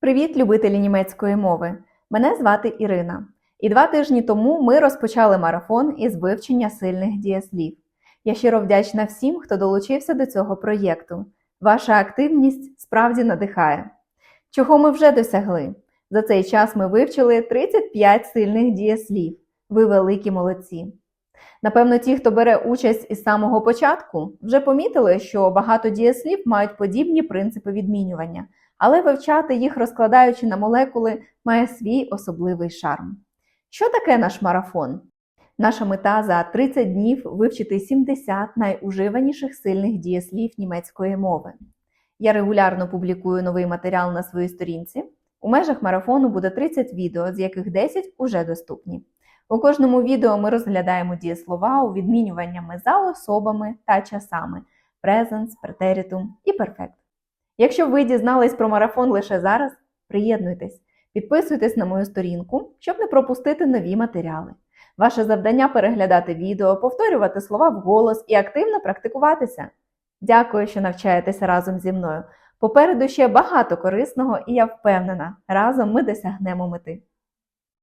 Привіт, любителі німецької мови! Мене звати Ірина. І два тижні тому ми розпочали марафон із вивчення сильних дієслів. Я щиро вдячна всім, хто долучився до цього проєкту. Ваша активність справді надихає. Чого ми вже досягли? За цей час ми вивчили 35 сильних дієслів. Ви великі молодці. Напевно, ті, хто бере участь із самого початку, вже помітили, що багато дієслів мають подібні принципи відмінювання, але вивчати їх, розкладаючи на молекули, має свій особливий шарм. Що таке наш марафон? Наша мета за 30 днів вивчити 70 найуживаніших сильних дієслів німецької мови. Я регулярно публікую новий матеріал на своїй сторінці. У межах марафону буде 30 відео, з яких 10 уже доступні. У кожному відео ми розглядаємо дієслова у відмінюваннями за особами та часами present, preteritum і perfect. Якщо ви дізнались про марафон лише зараз, приєднуйтесь, підписуйтесь на мою сторінку, щоб не пропустити нові матеріали. Ваше завдання переглядати відео, повторювати слова вголос і активно практикуватися. Дякую, що навчаєтеся разом зі мною. Попереду ще багато корисного, і я впевнена, разом ми досягнемо мети.